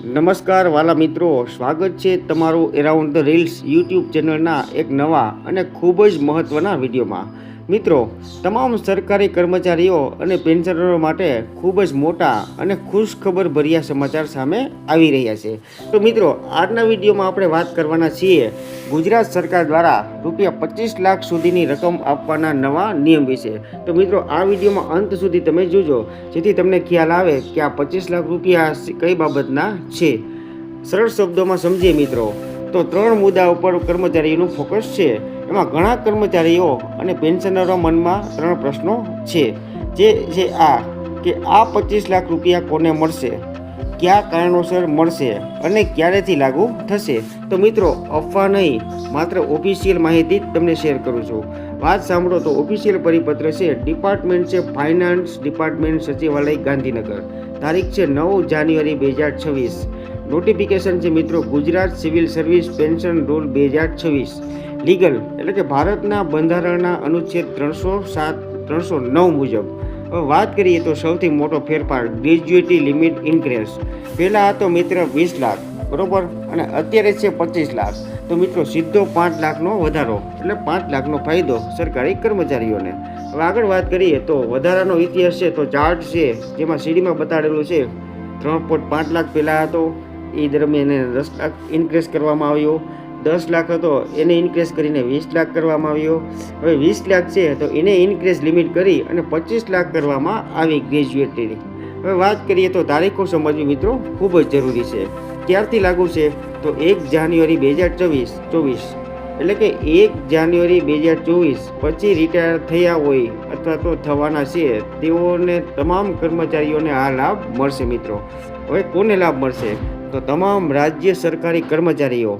નમસ્કાર વાલા મિત્રો, સ્વાગત છે તમારું એરાઉન્ડ ધ રીલ્સ યુટ્યુબ ચેનલના એક નવા અને ખૂબ જ મહત્ત્વના વિડીયોમાં. મિત્રો, તમામ સરકારી કર્મચારીઓ અને પેન્શનરો માટે ખૂબ જ મોટા અને ખુશખબર ભર્યા સમાચાર સામે આવી રહ્યા છે. તો મિત્રો, આજના વિડીયોમાં આપણે વાત કરવાના છીએ ગુજરાત સરકાર દ્વારા રૂપિયા પચીસ લાખ સુધીની રકમ આપવાના નવા નિયમ વિશે. તો મિત્રો, આ વિડીયોમાં અંત સુધી તમે જોજો, જેથી તમને ખ્યાલ આવે કે આ પચીસ લાખ રૂપિયા કઈ બાબતના છે. સરળ શબ્દોમાં સમજીએ મિત્રો, તો ત્રણ મુદ્દા ઉપર કર્મચારીઓનું ફોકસ છે. એમાં ઘણા કર્મચારીઓ અને પેન્શનરો મનમાં ત્રણ પ્રશ્નો છે. જે છે આ, કે આ પચીસ લાખ રૂપિયા કોને મળશે? કયા કારણોસર મળશે અને ક્યારેથી લાગુ થશે? તો મિત્રો, અફવા નહીં, માત્ર ઓફિશિયલ માહિતી જ તમને શેર કરું છું. વાત સાંભળો તો ઓફિશિયલ પરિપત્ર છે ડિપાર્ટમેન્ટ છે ફાઇનાન્સ ડિપાર્ટમેન્ટ સચિવાલય, ગાંધીનગર. તારીખ છે નવ જાન્યુઆરી બે હજાર છવ્વીસ. નોટિફિકેશન છે મિત્રો, Gujarat civil service pension rule બે હજાર છવ્વીસ. લીગલ એટલે કે ભારતના બંધારણના અનુચ્છેદ ત્રણસો સાત, ત્રણસો નવ મુજબ. વાત કરીએ તો સૌથી મોટો ફેરફાર ગ્રેજ્યુએટી લિમિટ ઇન્ક્રીઝ. પહેલાં હતો મિત્ર વીસ લાખ, બરાબર? અને અત્યારે છે પચીસ લાખ. તો મિત્રો, સીધો પાંચ લાખનો વધારો, એટલે પાંચ લાખનો ફાયદો સરકારી કર્મચારીઓને. હવે આગળ વાત કરીએ તો વધારાનો ઇતિહાસ છે, તો ચાર્ટ છે, જેમાં સીડીમાં બતાડેલું છે, ત્રણ પોઈન્ટ પાંચ લાખ પહેલાં હતો. એ દરમિયાન એને દસ લાખ ઇન્ક્રીઝ કરવામાં આવ્યો. દસ લાખ હતો, એને ઇન્ક્રીઝ કરીને વીસ લાખ કરવામાં આવ્યો. હવે વીસ લાખ છે તો એને ઇન્ક્રીઝ લિમિટ કરી અને પચીસ લાખ કરવામાં આવી ગ્રેજ્યુએટની હવે વાત કરીએ તો તારીખો સમજવી મિત્રો ખૂબ જ જરૂરી છે. ક્યારથી લાગુ છે? તો એક જાન્યુઆરી બે હજાર ચોવીસ ચોવીસ. એટલે કે એક જાન્યુઆરી બે હજાર ચોવીસ પછી રિટાયર થયા હોય અથવા તો થવાના છે, તેઓને તમામ કર્મચારીઓને આ લાભ મળશે મિત્રો. હવે કોને લાભ મળશે? તો તમામ રાજ્ય સરકારી કર્મચારીઓ.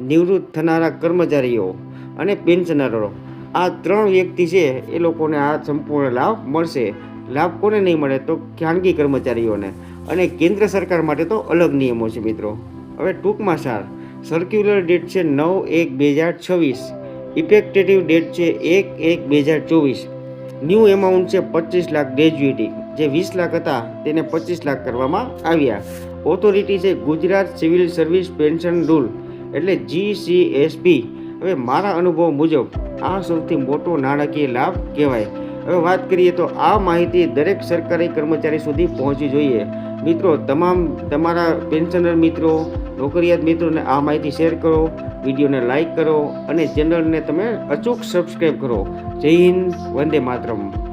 નિવૃત્ત થનારા કર્મચારીઓ અને પેન્શનરો આ ત્રણ વ્યક્તિ છે, એ લોકોને આ સંપૂર્ણ લાભ મળશે. લાભ કોને નહીં મળે તો ખાનગી કર્મચારીઓને. અને કેન્દ્ર સરકાર માટે તો અલગ નિયમો છે મિત્રો. હવે ટૂંકમાં સાર સર્ક્યુલર ડેટ છે નવ એક બે હજાર છવ્વીસ. ઇફેક્ટેટિવ ડેટ છે એક એક બે હજાર ચોવીસ. ન્યૂ એમાઉન્ટ છે પચીસ લાખ ગ્રેજ્યુએટી જે વીસ લાખ હતા, તેને પચીસ લાખ કરવામાં આવ્યા. ઓથોરિટી છે Gujarat civil service pension rule. એટલે જીસીએસપી હવે મારા અનુભવ મુજબ આ સૌથી મોટો નાણાકીય લાભ કહેવાય. હવે વાત કરીએ તો આ માહિતી દરેક સરકારી કર્મચારી સુધી પહોંચવી જોઈએ. મિત્રો, તમામ તમારા પેન્શનર મિત્રો, નોકરિયાત મિત્રોને આ માહિતી શેર કરો, વિડીયોને લાઇક કરો અને ચેનલને તમે અચૂક સબસ્ક્રાઈબ કરો. જય હિન્દ, વંદે માતરમ.